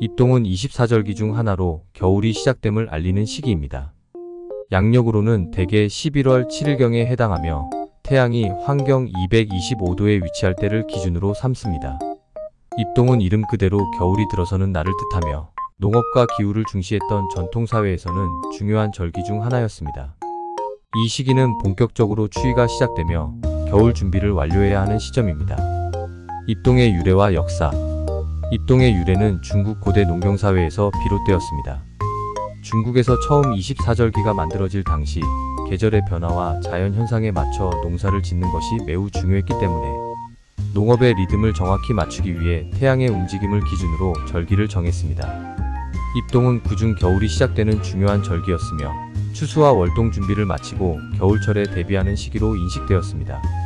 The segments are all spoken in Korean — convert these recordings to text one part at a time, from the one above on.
입동은 24절기 중 하나로 겨울이 시작됨을 알리는 시기입니다. 양력으로는 대개 11월 7일경에 해당하며 태양이 환경 225도에 위치할 때를 기준으로 삼습니다. 입동은 이름 그대로 겨울이 들어서는 날을 뜻하며 농업과 기후를 중시했던 전통사회에서는 중요한 절기 중 하나였습니다. 이 시기는 본격적으로 추위가 시작되며 겨울 준비를 완료해야 하는 시점입니다. 입동의 유래와 역사 입동의 유래는 중국 고대 농경사회에서 비롯되었습니다. 중국에서 처음 24절기가 만들어질 당시 계절의 변화와 자연 현상에 맞춰 농사를 짓는 것이 매우 중요했기 때문에 농업의 리듬을 정확히 맞추기 위해 태양의 움직임을 기준으로 절기를 정했습니다. 입동은 그중 겨울이 시작되는 중요한 절기였으며 추수와 월동 준비를 마치고 겨울철에 대비하는 시기로 인식되었습니다.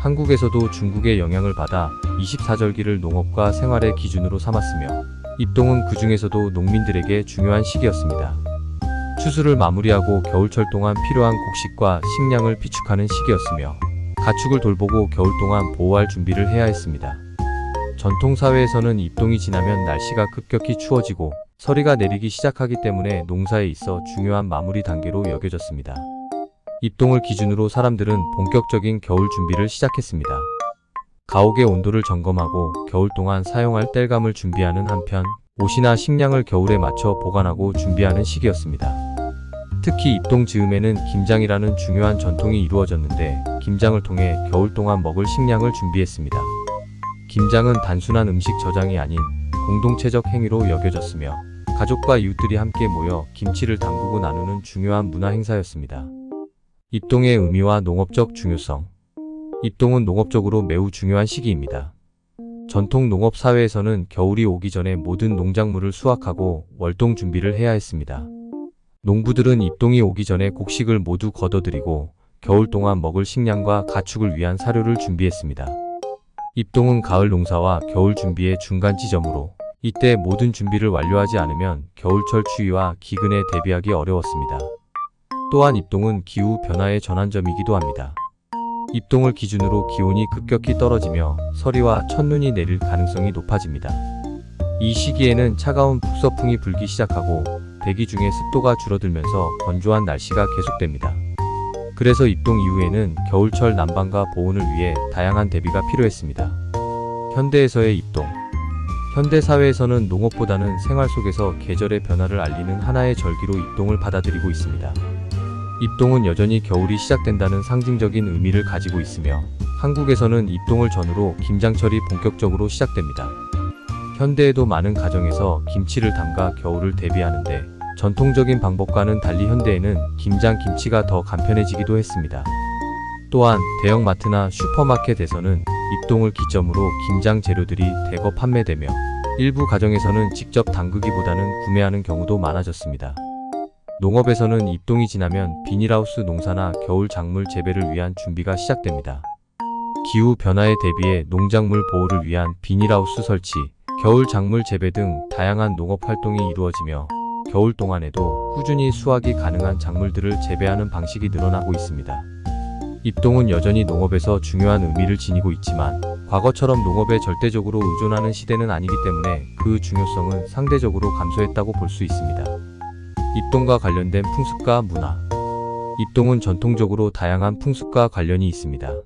한국에서도 중국의 영향을 받아 24절기를 농업과 생활의 기준으로 삼았으며 입동은 그 중에서도 농민들에게 중요한 시기였습니다. 추수를 마무리하고 겨울철 동안 필요한 곡식과 식량을 비축하는 시기였으며 가축을 돌보고 겨울 동안 보호할 준비를 해야 했습니다. 전통사회에서는 입동이 지나면 날씨가 급격히 추워지고 서리가 내리기 시작하기 때문에 농사에 있어 중요한 마무리 단계로 여겨졌습니다. 입동을 기준으로 사람들은 본격적인 겨울 준비를 시작했습니다. 가옥의 온도를 점검하고 겨울 동안 사용할 땔감을 준비하는 한편 옷이나 식량을 겨울에 맞춰 보관하고 준비하는 시기였습니다. 특히 입동 즈음에는 김장이라는 중요한 전통이 이루어졌는데 김장을 통해 겨울 동안 먹을 식량을 준비했습니다. 김장은 단순한 음식 저장이 아닌 공동체적 행위로 여겨졌으며 가족과 이웃들이 함께 모여 김치를 담그고 나누는 중요한 문화 행사였습니다. 입동의 의미와 농업적 중요성 입동은 농업적으로 매우 중요한 시기입니다. 전통 농업 사회에서는 겨울이 오기 전에 모든 농작물을 수확하고 월동 준비를 해야 했습니다. 농부들은 입동이 오기 전에 곡식을 모두 걷어들이고 겨울 동안 먹을 식량과 가축을 위한 사료를 준비했습니다. 입동은 가을 농사와 겨울 준비의 중간 지점으로 이때 모든 준비를 완료하지 않으면 겨울철 추위와 기근에 대비하기 어려웠습니다. 또한 입동은 기후 변화의 전환점이기도 합니다. 입동을 기준으로 기온이 급격히 떨어지며 서리와 첫눈이 내릴 가능성이 높아집니다. 이 시기에는 차가운 북서풍이 불기 시작하고 대기 중에 습도가 줄어들면서 건조한 날씨가 계속됩니다. 그래서 입동 이후에는 겨울철 난방과 보온을 위해 다양한 대비가 필요했습니다. 현대에서의 입동 현대 사회에서는 농업보다는 생활 속에서 계절의 변화를 알리는 하나의 절기로 입동을 받아들이고 있습니다. 입동은 여전히 겨울이 시작된다는 상징적인 의미를 가지고 있으며 한국에서는 입동을 전후로 김장철이 본격적으로 시작됩니다. 현대에도 많은 가정에서 김치를 담가 겨울을 대비하는데 전통적인 방법과는 달리 현대에는 김장 김치가 더 간편해지기도 했습니다. 또한 대형마트나 슈퍼마켓에서는 입동을 기점으로 김장 재료들이 대거 판매되며 일부 가정에서는 직접 담그기보다는 구매하는 경우도 많아졌습니다. 농업에서는 입동이 지나면 비닐하우스 농사나 겨울 작물 재배를 위한 준비가 시작됩니다. 기후 변화에 대비해 농작물 보호를 위한 비닐하우스 설치, 겨울 작물 재배 등 다양한 농업 활동이 이루어지며 겨울 동안에도 꾸준히 수확이 가능한 작물들을 재배하는 방식이 늘어나고 있습니다. 입동은 여전히 농업에서 중요한 의미를 지니고 있지만 과거처럼 농업에 절대적으로 의존하는 시대는 아니기 때문에 그 중요성은 상대적으로 감소했다고 볼 수 있습니다. 입동과 관련된 풍습과 문화. 입동은 전통적으로 다양한 풍습과 관련이 있습니다.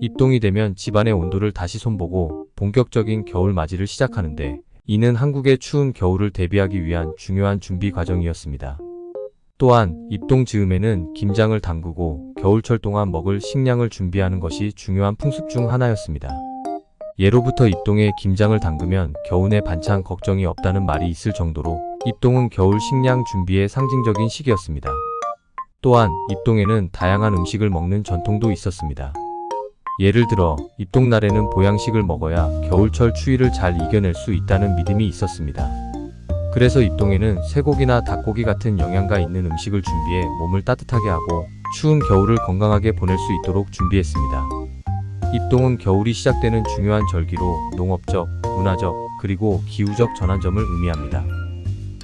입동이 되면 집안의 온도를 다시 손보고 본격적인 겨울 맞이를 시작하는데 이는 한국의 추운 겨울을 대비하기 위한 중요한 준비 과정이었습니다. 또한 입동 즈음에는 김장을 담그고 겨울철 동안 먹을 식량을 준비하는 것이 중요한 풍습 중 하나였습니다. 예로부터 입동에 김장을 담그면 겨우내 반찬 걱정이 없다는 말이 있을 정도로 입동은 겨울 식량 준비의 상징적인 시기였습니다. 또한 입동에는 다양한 음식을 먹는 전통도 있었습니다. 예를 들어 입동날에는 보양식을 먹어야 겨울철 추위를 잘 이겨낼 수 있다는 믿음이 있었습니다. 그래서 입동에는 쇠고기나 닭고기 같은 영양가 있는 음식을 준비해 몸을 따뜻하게 하고 추운 겨울을 건강하게 보낼 수 있도록 준비했습니다. 입동은 겨울이 시작되는 중요한 절기로 농업적, 문화적, 그리고 기후적 전환점을 의미합니다.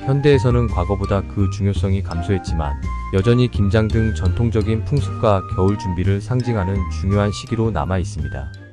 현대에서는 과거보다 그 중요성이 감소했지만 여전히 김장 등 전통적인 풍습과 겨울 준비를 상징하는 중요한 시기로 남아 있습니다.